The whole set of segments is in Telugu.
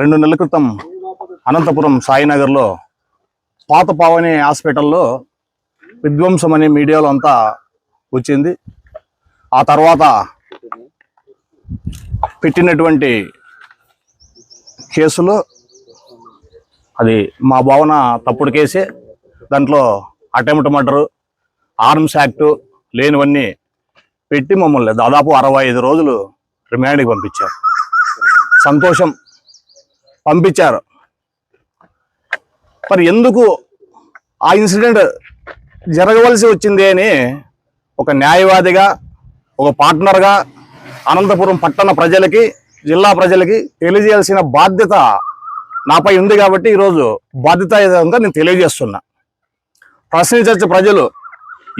రెండు నెలల క్రితం అనంతపురం సాయినగర్లో పాత పావని హాస్పిటల్లో విధ్వంసం అనే మీడియాలో అంతా వచ్చింది. ఆ తర్వాత పెట్టినటువంటి కేసులో అది మా భావన తప్పుడు కేసే. దాంట్లో అటెంప్ట్ మర్డరు ఆర్మ్స్ యాక్టు లేనివన్నీ పెట్టి మమ్మల్ని దాదాపు అరవై ఐదు రోజులు రిమాండ్కి పంపించారు. సంతోషం పంపించారు. మరి ఎందుకు ఆ ఇన్సిడెంట్ జరగవలసి వచ్చింది అని ఒక న్యాయవాదిగా ఒక పార్ట్నర్గా అనంతపురం పట్టణ ప్రజలకి జిల్లా ప్రజలకి తెలియజేయాల్సిన బాధ్యత నాపై ఉంది కాబట్టి ఈరోజు బాధ్యతాయుతంగా నేను తెలియజేస్తున్నా. ప్రశ్నించచ్చు ప్రజలు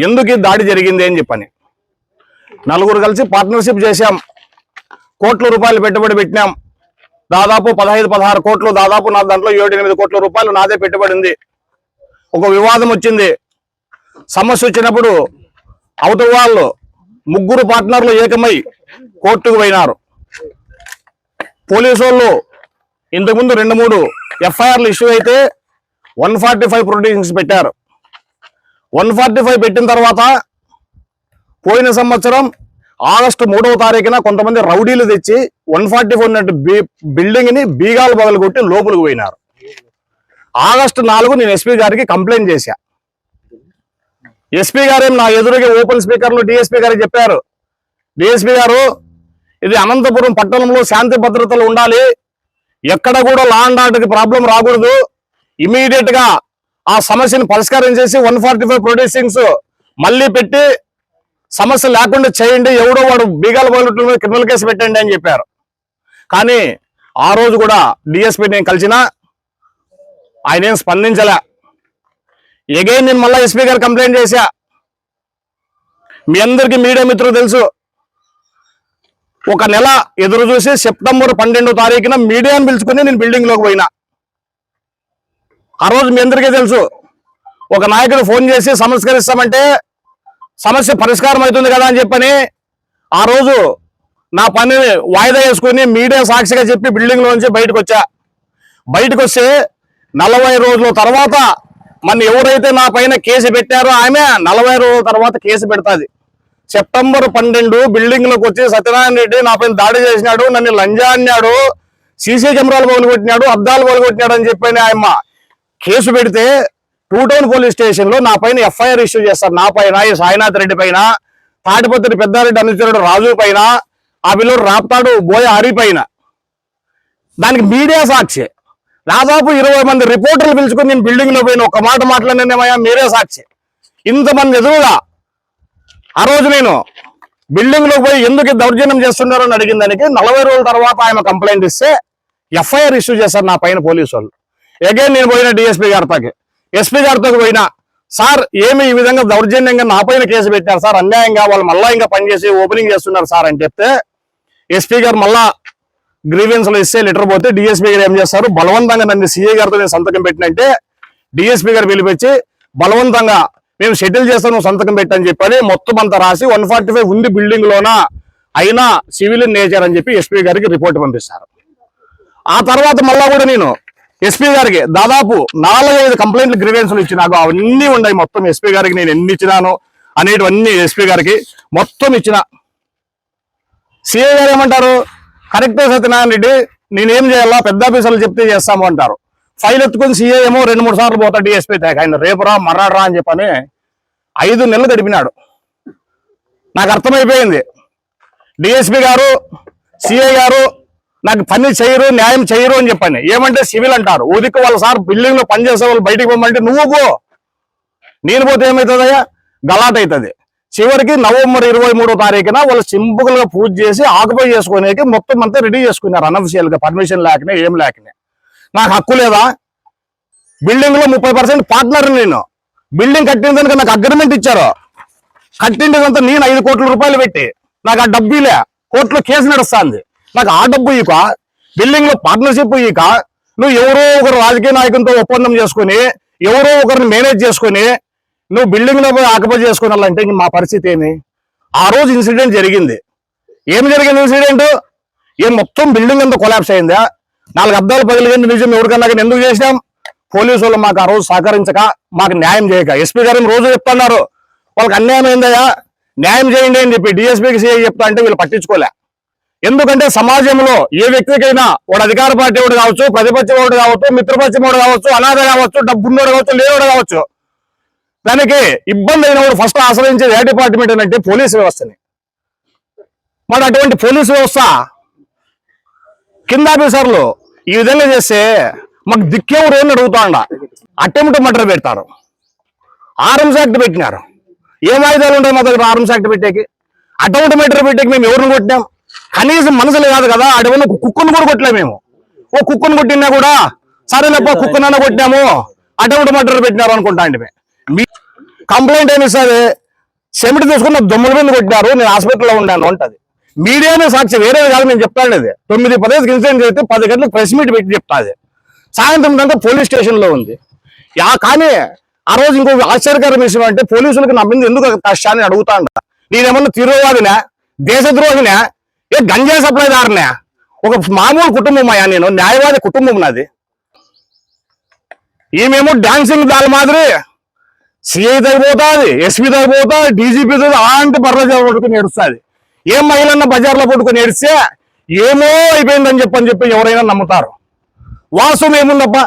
ఎందుకు ఈ దాడి జరిగింది అని చెప్పని. నలుగురు కలిసి పార్ట్నర్షిప్ చేశాం. కోట్ల రూపాయలు పెట్టుబడి పెట్టినాం. దాదాపు పదహైదు పదహారు కోట్లు దాదాపు నా దాంట్లో ఏడు ఎనిమిది కోట్ల రూపాయలు నాదే పెట్టుబడింది ఒక వివాదం వచ్చింది. సమస్య వచ్చినప్పుడు అవతల వాళ్ళు ముగ్గురు పార్ట్నర్లు ఏకమై కోర్టుకు పోయినారు. పోలీసు వాళ్ళు ఇంతకుముందు రెండు మూడు ఎఫ్ఐఆర్లు ఇష్యూ అయితే వన్ ఫార్టీ ఫైవ్ ప్రొడ్యూషన్స్ పెట్టారు. వన్ ఫార్టీ ఫైవ్ పెట్టిన తర్వాత పోయిన సంవత్సరం ఆగస్టు మూడవ తారీఖున కొంతమంది రౌడీలు తెచ్చి వన్ ఫార్టీ ఫోర్ బిల్డింగ్ని బీగాలు బగలు కొట్టి లోపలికి పోయినారు. ఆగస్టు నాలుగు నేను ఎస్పీ గారికి కంప్లైంట్ చేశా. ఎస్పీ గారేం నా ఎదురుగా ఓపెన్ స్పీకర్లు డిఎస్పీ గారికి చెప్పారు. డిఎస్పీ గారు ఇది అనంతపురం పట్టణంలో శాంతి భద్రతలు ఉండాలి. ఎక్కడ కూడా లా అండ్ ఆర్డర్కి ప్రాబ్లం రాకూడదు. ఇమీడియట్గా ఆ సమస్యను పరిష్కారం చేసి వన్ ఫార్టీ ఫైవ్ ప్రొడ్యూసింగ్స్ మళ్ళీ పెట్టి సమస్య లేకుండా చేయండి ఎవడో వాడు బీగాల బాలుట్ల మీద క్రిమినల్ కేసు పెట్టండి అని చెప్పారు. కానీ ఆ రోజు కూడా డిఎస్పీ నేను కలిసినా ఆయన ఏం స్పందించలే. ఎగైన్ నేను మళ్ళీ ఎస్పీ గారు కంప్లైంట్ చేశా. మీ అందరికీ మీడియా మిత్రులు తెలుసు. ఒక నెల ఎదురు చూసి సెప్టెంబర్ పన్నెండో తారీఖున మీడియాను పిలుచుకుని నేను బిల్డింగ్లోకి పోయినా. ఆ రోజు మీ అందరికీ తెలుసు. ఒక నాయకుడు ఫోన్ చేసి సంస్కరిస్తామంటే సమస్య పరిష్కారం అవుతుంది కదా అని చెప్పని ఆ రోజు నా పనిని వాయిదా వేసుకుని మీడియా సాక్షిగా చెప్పి బిల్డింగ్లోంచి బయటకు వచ్చా. బయటకు వస్తే నలభై రోజుల తర్వాత మన ఎవరైతే నా పైన కేసు పెట్టారో ఆమె నలభై రోజుల తర్వాత కేసు పెడతాది. సెప్టెంబర్ పన్నెండు బిల్డింగ్లోకి వచ్చి సత్యనారాయణ రెడ్డి నా పైన దాడి చేసినాడు నన్ను లంజా అన్నాడు సీసీ కెమెరాలు పగలగొట్టినాడు అద్దాలు పగలగొట్టినాడు అని చెప్పని ఆయమ్మ కేసు పెడితే టూ టౌన్ పోలీస్ స్టేషన్లో నా పైన ఎఫ్ఐఆర్ ఇష్యూ చేస్తారు. నా పైన ఈ సాయినాథ్ రెడ్డి పైన తాటిపత్రి పెద్దారెడ్డి అనుచరుడు రాజు పైన ఆ పిల్లడు రాప్తాడు బోయ హరి పైన. దానికి మీడియా సాక్షి. దాదాపు ఇరవై మంది రిపోర్టర్లు పిలుచుకుని నేను బిల్డింగ్లో పోయిన ఒక మాట మాట్లాడినేమయ్యా మీరే సాక్షి. ఇంతమంది ఎదురుగా ఆ రోజు నేను బిల్డింగ్లో పోయి ఎందుకు దౌర్జన్యం చేస్తున్నారు అని అడిగిన దానికి నలభై రోజుల తర్వాత ఆయన కంప్లైంట్ ఇస్తే ఎఫ్ఐఆర్ ఇష్యూ చేశారు నా పైన పోలీసు వాళ్ళు. అగైన్ నేను పోయిన డిఎస్పీ గారితోకి ఎస్పీ గారితో పోయినా సార్ ఏమి ఈ విధంగా దౌర్జన్యంగా నా పైన కేసు పెట్టారు సార్ అన్యాయంగా వాళ్ళు మళ్ళా ఇంకా పనిచేసి ఓపెనింగ్ చేస్తున్నారు సార్ అని చెప్తే ఎస్పీ గారు మళ్ళా గ్రీవెన్స్లో ఇస్తే లెటర్ పోతే డిఎస్పీ గారు ఏం చేస్తారు? బలవంతంగా నన్ను సీఏ గారితో నేను సంతకం పెట్టినంటే డిఎస్పీ గారు పిలిపించి బలవంతంగా మేము షెటిల్ చేస్తాం నువ్వు సంతకం పెట్టని చెప్పని మొత్తం అంతా రాసి వన్ ఫార్టీ ఫైవ్ ఉంది బిల్డింగ్ లోన అయినా సివిల్ నేచర్ అని చెప్పి ఎస్పీ గారికి రిపోర్ట్ పంపిస్తారు. ఆ తర్వాత మళ్ళా కూడా నేను ఎస్పీ గారికి దాదాపు నాలుగైదు కంప్లైంట్లు గ్రీవెన్స్లు ఇచ్చి నాకు అవన్నీ ఉన్నాయి. మొత్తం ఎస్పీ గారికి నేను ఎన్ని ఇచ్చినాను అనేటివన్నీ ఎస్పీ గారికి మొత్తం ఇచ్చిన. సిఐ గారు ఏమంటారు? కరెక్టే సత్యనారాయణ రెడ్డి నేనేం చేయాలా? పెద్ద ఆఫీసర్లు చెప్తే చేస్తాము అంటారు. ఫైల్ ఎత్తుకుని సీఏ ఏమో రెండు మూడు సార్లు పోతాడు డిఎస్పీ తేక. ఆయన రేపురా మర్రాడరా అని చెప్పని ఐదు నెలలు గడిపినాడు నాకు అర్థమైపోయింది. డిఎస్పీ గారు సిఐ గారు నాకు పని చేయరు న్యాయం చేయరు అని చెప్పని ఏమంటే సివిల్ అంటారు. ఊరికి వాళ్ళ సార్ బిల్డింగ్లో పనిచేసే వాళ్ళు బయటికి పోమంటే నువ్వు పో. నేను పోతే ఏమవుతుందయ్యా గలాట్ అవుతుంది చివరికి నవంబర్ ఇరవై మూడో తారీఖున వాళ్ళు సింపుల్గా పూజ చేసి ఆకుపై చేసుకునేకి మొత్తం అంతా రెడీ చేసుకున్నారు అనఫిషియల్గా పర్మిషన్ లేకనే ఏం లేకనే. నాకు హక్కు లేదా? బిల్డింగ్లో ముప్పై పర్సెంట్ పార్ట్నర్ నేను. బిల్డింగ్ కట్టిన దానికి నాకు అగ్రిమెంట్ ఇచ్చారు. కట్టిండేదంతా నేను ఐదు కోట్ల రూపాయలు పెట్టి. నాకు ఆ డబ్బు కోర్టులో కేసు నడుస్తుంది. నాకు ఆ డబ్బు ఇక బిల్డింగ్లో పార్ట్నర్షిప్ ఇక నువ్వు ఎవరో ఒకరు రాజకీయ నాయకులతో ఒప్పందం చేసుకుని ఎవరో ఒకరిని మేనేజ్ చేసుకుని నువ్వు బిల్డింగ్లో పోయి ఆక్యుపై చేసుకోవాలంటే ఇంక మా పరిస్థితి ఏమి? ఆ రోజు ఇన్సిడెంట్ జరిగింది. ఏం జరిగింది ఇన్సిడెంట్ ఏం మొత్తం బిల్డింగ్ అంతా కొలాప్స్ అయిందా? నాలుగు అద్దాలు పగిలింది. నిజం ఎవరికన్నా ఎందుకు చేసినాం? పోలీసు వాళ్ళు మాకు ఆ రోజు సహకరించక మాకు న్యాయం చేయక. ఎస్పీ గారు రోజు చెప్తున్నారు? వాళ్ళకి అన్యాయం అయిందయ్యా న్యాయం చేయండి అని చెప్పి డిఎస్పీకి సీఐ చెప్తా అంటే వీళ్ళు పట్టించుకోలే. ఎందుకంటే సమాజంలో ఏ వ్యక్తికైనా వాడు అధికార పార్టీ వాడు కావచ్చు ప్రతిపక్ష వాడు కావచ్చు మిత్రపక్షం వాడు కావచ్చు అనాథ కావచ్చు డబ్బున్నోడు కావచ్చు లేనివాడు కావచ్చు. దానికి ఇబ్బంది అయినప్పుడు ఫస్ట్ ఆశ్రయించేది ఏ డిపార్ట్మెంట్ అని అంటే పోలీస్ వ్యవస్థని. మరి అటువంటి పోలీస్ వ్యవస్థ కింద ఆఫీసర్లు ఈ విధంగా చేస్తే మాకు దిక్కేవుడు అని అడుగుతాండ అటెంప్ట్ మర్డర్ పెడతారు. ఆర్మ్స్ యాక్ట్ పెట్టినారు. ఏం ఆయుధాలు ఉంటాయి మా దగ్గర ఆర్మ్స్ యాక్ట్ పెట్టేకి? అటెంప్ట్ మర్డర్ పెట్టేకి మేము ఎవరిని కొట్టినాం? కనీసం మనసులు కాదు కదా అడవిలో కుక్కను కూడా కొట్టలే మేము. ఓ కుక్కను కొట్టినా కూడా సరేలేపో కుక్కనన్న కొట్టినాము అటువంటి మర్డర్ పెట్టినారు అనుకుంటా అండి మీ కంప్లైంట్ ఏమి ఇస్తుంది? సెమిటి తీసుకున్న దొమ్మల మీద కొట్టినారు నేను హాస్పిటల్లో ఉన్నాను అంటది. మీడియానే సాక్షి వేరేది కాదు నేను చెప్తాను ఇది తొమ్మిది పదేసి ఇన్సిడెంట్ చేస్తే పది గంటలకు ప్రెస్ మీట్ పెట్టి చెప్తాది సాయంత్రం దాకా పోలీస్ స్టేషన్లో ఉంది. యా కానీ ఆ రోజు ఇంకో ఆశ్చర్యకరమైన విషయం అంటే పోలీసులకు నా మీద ఎందుకు కష్టాన్ని అడుగుతాండ నేనేమన్నా తీవ్రవాదినా దేశద్రోహినా ఏ గంజా సప్లైదారునే ఒక మామూలు కుటుంబం అయ్యా నేను? న్యాయవాది కుటుంబం నాది. ఈమెమో డాన్సింగ్ దాని మాదిరి సిఐ తగ్గిపోతుంది ఎస్పీ తగ్గిపోతుంది డీజీపీ అలాంటి బర్ర పట్టుకుని ఏడుస్తుంది. ఏం మహిళన్న బజార్లో పట్టుకుని ఏడిస్తే ఏమో అయిపోయిందని చెప్పని చెప్పి ఎవరైనా నమ్ముతారు. వాస్తవం ఏముందప్ప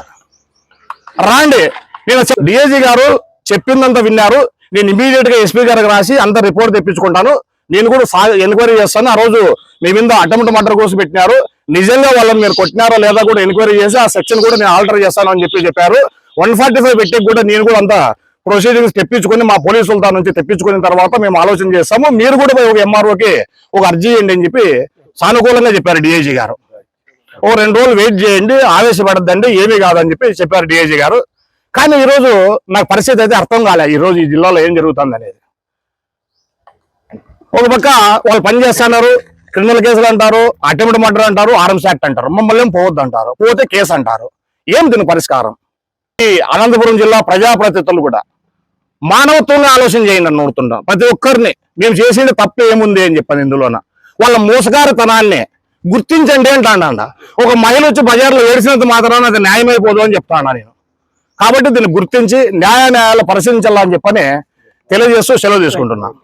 రాండి నేను డిఐజీ గారు చెప్పిందంతా విన్నారు. నేను ఇమీడియట్గా ఎస్పీ గారికి రాసి అంత రిపోర్ట్ తెప్పించుకుంటాను. నేను కూడా ఎంక్వైరీ చేస్తాను. ఆ రోజు మీ మీద అటెంప్ట్ మర్డర్ కోసం పెట్టినారు. నిజంగా వాళ్ళని మీరు కొట్టినారో లేదా కూడా ఎంక్వైరీ చేసి ఆ సెక్షన్ కూడా నేను ఆల్టర్ చేస్తాను అని చెప్పి చెప్పారు. వన్ ఫార్టీ ఫైవ్ పెట్టే కూడా నేను కూడా అంత ప్రొసీడింగ్స్ తెప్పించుకొని మా పోలీసులతో నుంచి తెప్పించుకున్న తర్వాత మేము ఆలోచన చేస్తాము. మీరు కూడా ఒక ఎంఆర్ఓకి ఒక అర్జీ చేయండి అని చెప్పి సానుకూలంగా చెప్పారు డిఐజీ గారు. ఓ రెండు రోజులు వెయిట్ చేయండి ఆవేశపడద్దండి ఏమీ కాదని చెప్పి చెప్పారు డిఐజీ గారు. కానీ ఈరోజు నాకు పరిస్థితి అయితే అర్థం కాలే. ఈ రోజు ఈ జిల్లాలో ఏం జరుగుతుంది అనేది. ఒక పక్క వాళ్ళు పని చేస్తున్నారు క్రిమినల్ కేసులు అంటారు అటెంప్ట్ మర్డర్ అంటారు ఆర్మ్స్ యాక్ట్ అంటారు. మమ్మల్ని ఏం పోవద్దు అంటారు పోతే కేసు అంటారు. ఏం దీని పరిష్కారం? ఈ అనంతపురం జిల్లా ప్రజాప్రతినిధులు కూడా మానవత్వంగా ఆలోచన చేయండి అని నోడుతుంటాం ప్రతి ఒక్కరిని మేము చేసేది తప్పు ఏముంది అని చెప్పాను ఇందులోన. వాళ్ళ మోసగారితనాన్ని గుర్తించండి అంటాడ ఒక మహిళ వచ్చి బజార్లో ఏడిసినంత మాత్రాన అది న్యాయమైపోదు అని చెప్తాను నేను. కాబట్టి దీన్ని గుర్తించి న్యాయ న్యాయాలు పరిశీలించాలని చెప్పని తెలియజేస్తూ సెలవు తీసుకుంటున్నాను